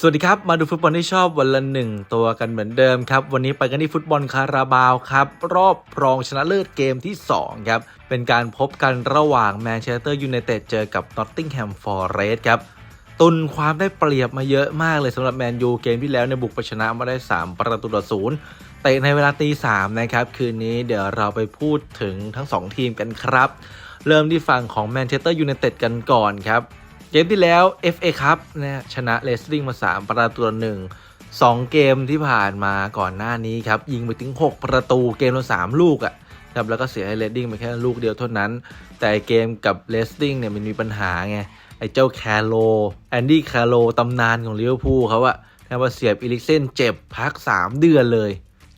สวัสดีครับ มาดูฟุตบอลที่ชอบวันละหนึ่งตัวกันเหมือนเดิมครับ วันนี้ไปกันที่ฟุตบอลคาราบาวครับ รอบรองชนะเลิศเกมที่ 2 ครับ เป็นการพบกันระหว่างแมนเชสเตอร์ยูไนเต็ดเจอกับนอตติงแฮมฟอร์เรสครับ ตุนความได้เปรียบมาเยอะมากเลยสำหรับแมนยูเกมที่แล้วในบุกไปชนะมาได้ 3 ประตูต่อศูนย์เตะในเวลาตีสามนะครับ คืนนี้เดี๋ยวเราไปพูดถึงทั้ง 2 ทีมกันครับ เริ่มที่ฝั่งของแมนเชสเตอร์ยูไนเต็ดกันก่อนครับ เกมที่แล้ว FA ครับนะชนะเลสลิงมา 3 ประตูต่อหนึ่งสองเกมที่ผ่านมาก่อนหน้านี้ครับ ยิงไปถึง 6 ประตูเกมละ3ลูกอะ่ะครับแล้วก็เสียให้เลสลิงไปแค่ลูกเดียวเท่านั้น แต่เกมกับเลสลิงเนี่ยมันมีปัญหาไง ไอ้เจ้าแคโรแอนดี้แคโรตำนานของลิเวอร์พูลเขาอะนะว่าเสียบอีลิกเซนเจ็บพัก 3 เดือนเลย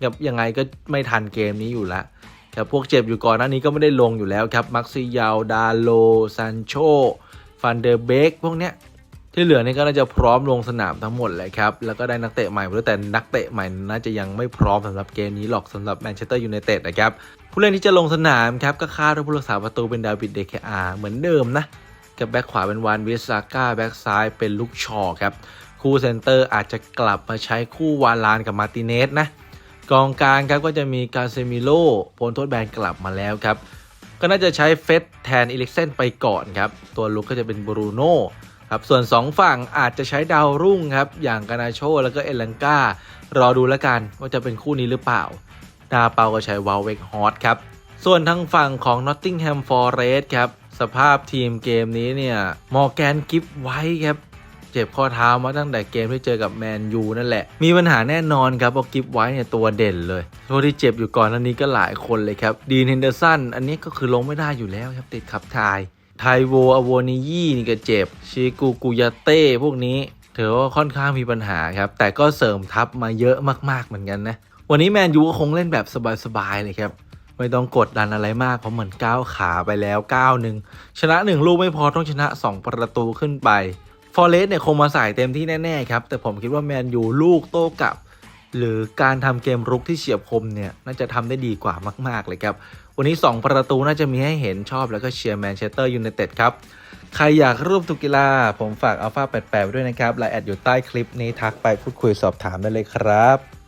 ครับยังไงก็ไม่ทันเกมนี้อยู่ละครับพวกเจ็บอยู่ก่อนหน้านี้ก็ไม่ได้ลงอยู่แล้วครับมักซิยาวดาโลซันโช ฟันเดอร์เบกพวกเนี้ยที่เหลือนี่ก็น่าจะพร้อมลงสนามทั้งหมดเลยครับ แล้วก็ได้นักเตะใหม่มาด้วยแต่นักเตะใหม่น่าจะยังไม่พร้อมสำหรับเกมนี้หรอกสำหรับแมนเชสเตอร์ยูไนเต็ดนะครับ ผู้เล่นที่จะลงสนามครับ ก็คาดว่าผู้รักษาประตูเป็นดาวิดเดคอาเหมือนเดิมนะ กับแบ็คขวาเป็นวานวิสซาก้าแบ็คซ้ายเป็นลูกชอครับ คู่เซนเตอร์อาจจะกลับมาใช้คู่วาลานกับมาร์ติเนสนะ กองกลางครับก็จะมีกาเซมิโลพ้นโทษแบนกลับมาแล้วครับ ก็น่าจะใช้เฟสแทนอิเล็กเซนไปก่อนครับ ตัวลุกก็จะเป็นบรูโน่ครับส่วน 2 ฝั่งอาจจะใช้ดาวรุ่งครับ อย่างกานาโชแล้วก็เอลังการอดูแล้วกันว่าจะเป็นคู่นี้หรือเปล่าดาเปาก็ใช้วาลเวกฮอตครับ ส่วนทางฝั่งของ Nottingham Forest ครับ สภาพทีมเกมนี้เนี่ยมอร์แกนกิฟไว้ครับ เจ็บข้อเท้ามาตั้งแต่เกมที่เจอกับแมนยูนั่นแหละ มีปัญหาแน่นอนครับเพราะกิฟไว้เนี่ยตัวเด่นเลยตัวที่เจ็บอยู่ก่อนหน้านี้ก็หลายคนเลยครับดีนเฮนเดอร์สันอันนี้ก็คือลงไม่ได้อยู่แล้วครับติดขับทายไทโวอโวนิยี่นี่ก็เจ็บชิกูกุยาเต้พวกนี้ถือว่าค่อนข้างมีปัญหาครับแต่ก็เสริมทัพมาเยอะมากๆเหมือนกันนะวันนี้แมนยูก็คงเล่นแบบสบายๆเลยครับไม่ต้องกดดันอะไรมากเพราะเหมือนก้าวขาไปแล้วก้าวหนึ่งชนะ 1 ลูกไม่พอต้องชนะ 2 ประตูขึ้นไป ฟอร์เรสเนี่ยคงมาใส่เต็มที่แน่ๆครับแต่ผมคิดว่าแมนยูลูกโต้กลับ หรือการทำเกมรุกที่เฉียบคมเนี่ยน่าจะทำได้ดีกว่ามากๆเลยครับวันนี้ 2 ประตูน่าจะมีให้เห็นชอบแล้วก็เชียร์แมนเชสเตอร์ยูไนเต็ดครับใครอยากร่วมทุกกีฬา ผมฝากอัลฟาแปดแปด้วยนะครับรายแอดอยู่ใต้คลิปนี้ทักไปพูดคุยสอบถามได้เลยครับ